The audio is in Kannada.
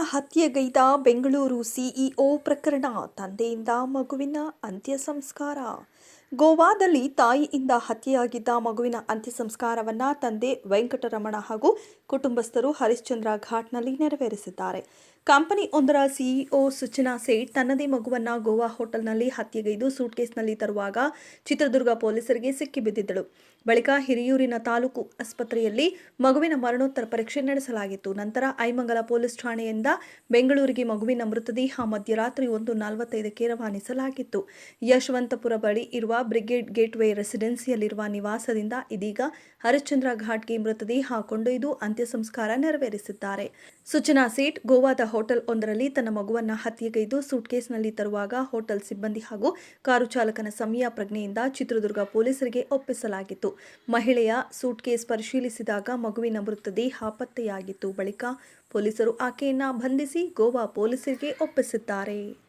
ಹತ್ಯೆಗೈದ ಬೆಂಗಳೂರು ಸಿಇಒ ಪ್ರಕರಣ ತಂದೆಯಿಂದ ಮಗುವಿನ ಅಂತ್ಯ ಸಂಸ್ಕಾರ. ಗೋವಾದಲ್ಲಿ ತಾಯಿಯಿಂದ ಹತ್ಯೆಯಾಗಿದ್ದ ಮಗುವಿನ ಅಂತ್ಯ ಸಂಸ್ಕಾರವನ್ನ ತಂದೆ ವೆಂಕಟರಮಣ ಹಾಗೂ ಕುಟುಂಬಸ್ಥರು ಹರಿಶ್ಚಂದ್ರ ಘಾಟ್ನಲ್ಲಿ ನೆರವೇರಿಸಿದ್ದಾರೆ. ಕಂಪನಿ ಒಂದರ ಸಿಇಒ ಸುಚನಾ ಸೇಠ್ ತನ್ನದೇ ಮಗುವನ್ನ ಗೋವಾ ಹೋಟೆಲ್ನಲ್ಲಿ ಹತ್ಯೆಗೈದು ಸೂಟ್ಕೇಸ್ನಲ್ಲಿ ತರುವಾಗ ಚಿತ್ರದುರ್ಗ ಪೊಲೀಸರಿಗೆ ಸಿಕ್ಕಿಬಿದ್ದಿದ್ದಳು. ಬಳಿಕ ಹಿರಿಯೂರಿನ ತಾಲೂಕು ಆಸ್ಪತ್ರೆಯಲ್ಲಿ ಮಗುವಿನ ಮರಣೋತ್ತರ ಪರೀಕ್ಷೆ ನಡೆಸಲಾಗಿತ್ತು. ನಂತರ ಐಮಂಗಲ ಪೊಲೀಸ್ ಠಾಣೆಯಿಂದ ಬೆಂಗಳೂರಿಗೆ ಮಗುವಿನ ಮೃತದೇಹ ಮಧ್ಯರಾತ್ರಿ ಒಂದು ನಲವತ್ತೈದಕ್ಕೆ ರವಾನಿಸಲಾಗಿತ್ತು. ಯಶವಂತಪುರ ಬಳಿ ಇರುವ ಬ್ರಿಗೇಡ್ ಗೇಟ್ವೇ ರೆಸಿಡೆನ್ಸಿಯಲ್ಲಿರುವ ನಿವಾಸದಿಂದ ಇದೀಗ ಹರಿಶ್ಚಂದ್ರ ಘಾಟ್ಗೆ ಮೃತದೇಹ ಕೊಂಡೊಯ್ದು ಅಂತ್ಯ ಸಂಸ್ಕಾರ ನೆರವೇರಿಸಿದ್ದಾರೆ. ಸುಚನಾ ಸೇಠ್, ಗೋವಾದ ಹೋಟೆಲ್ ಒಂದರಲ್ಲಿ ತನ್ನ ಮಗುವನ್ನು ಹತ್ಯೆಗೈದು ಸೂಟ್ಕೇಸ್ನಲ್ಲಿ ತರುವಾಗ ಹೋಟೆಲ್ ಸಿಬ್ಬಂದಿ ಹಾಗೂ ಕಾರು ಚಾಲಕನ ಸಮಯ ಪ್ರಜ್ಞೆಯಿಂದ ಚಿತ್ರದುರ್ಗ ಪೊಲೀಸರಿಗೆ ಒಪ್ಪಿಸಲಾಗಿತ್ತು. ಮಹಿಳೆಯ ಸೂಟ್ಕೇಸ್ ಪರಿಶೀಲಿಸಿದಾಗ ಮಗುವಿನ ಮೃತದೇಹ ಪತ್ತೆಯಾಗಿತ್ತು. ಬಳಿಕ ಪೊಲೀಸರು ಆಕೆಯನ್ನ ಬಂಧಿಸಿ ಗೋವಾ ಪೊಲೀಸರಿಗೆ ಒಪ್ಪಿಸಿದ್ದಾರೆ.